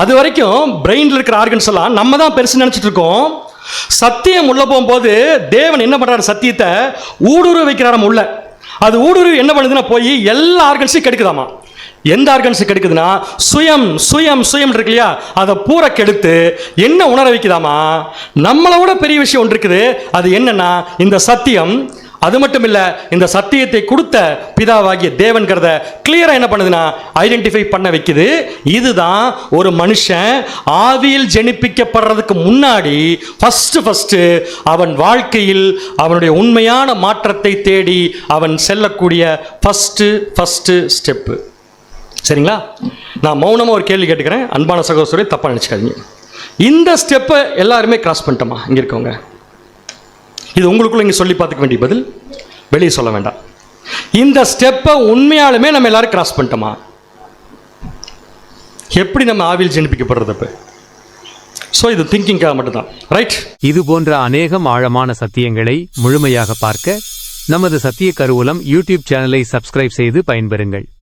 அது வரைக்கும் பிரெயின்ல இருக்கிற ஆர்கன்ஸ் எல்லாம் நம்ம தான் பெருசு நினைச்சிட்டு இருக்கோம். சத்தியம் உள்ள போகும்போது தேவன் என்ன பண்றாரு? சத்தியத்தை ஊடுருவ வைக்கிறாராம் உள்ள. அது ஊடுருவி என்ன பண்ணுதுன்னா போய் எல்லா ஆர்கன்ஸையும் கெடுக்குதாமா? எந்த ஆர்கன்ஸ் கெடுக்குதுன்னா சுயம் சுயம் சுயம் இருக்கு இல்லையா? அதை பூரா கெடுத்து என்ன உணர வைக்குதாமா? நம்மளை விட பெரிய விஷயம் ஒன்று இருக்குது. அது என்னன்னா இந்த சத்தியம் அது மட்டும் இல்லை இந்த சத்தியத்தை கொடுத்த பிதாவாகிய தேவன்கிறத கிளியராக என்ன பண்ணுதுன்னா ஐடென்டிஃபை பண்ண வைக்குது. இதுதான் ஒரு மனுஷன் ஆவியில் ஜெனிப்பிக்கப்படுறதுக்கு முன்னாடி ஃபஸ்ட்டு ஃபஸ்ட்டு அவன் வாழ்க்கையில் அவனுடைய உண்மையான மாற்றத்தை தேடி அவன் செல்லக்கூடிய ஃபஸ்ட்டு ஃபஸ்ட்டு ஸ்டெப்பு சரிங்களா? நான் மௌனமாக ஒரு கேள்வி கேட்டுக்கிறேன். அன்பான சகோதரி தப்பாக நினச்சிக்காதீங்க. இந்த ஸ்டெப்பை எல்லாருமே கிராஸ் பண்ணிட்டோமா? இங்கே இருக்கவங்க. இது உங்களுக்குள்ள இங்கே சொல்லி பார்த்துக்க வேண்டிய பதில். வெளியே சொல்ல வேண்டாம். இந்த ஸ்டெப்பை உண்மையாலுமே நம்ம எல்லாரும் கிராஸ் பண்ணிட்டோமா? எப்படி நம்ம ஆவியில் ஜெனிப்பிக்கப்படுறது ஸோ இது திங்கிங்காக மட்டும்தான். ரைட் இது போன்ற அநேகம் ஆழமான சத்தியங்களை முழுமையாக பார்க்க நமது சத்திய கருவூலம் யூடியூப் சேனலை சப்ஸ்கிரைப் செய்து பயன்பெறுங்கள்.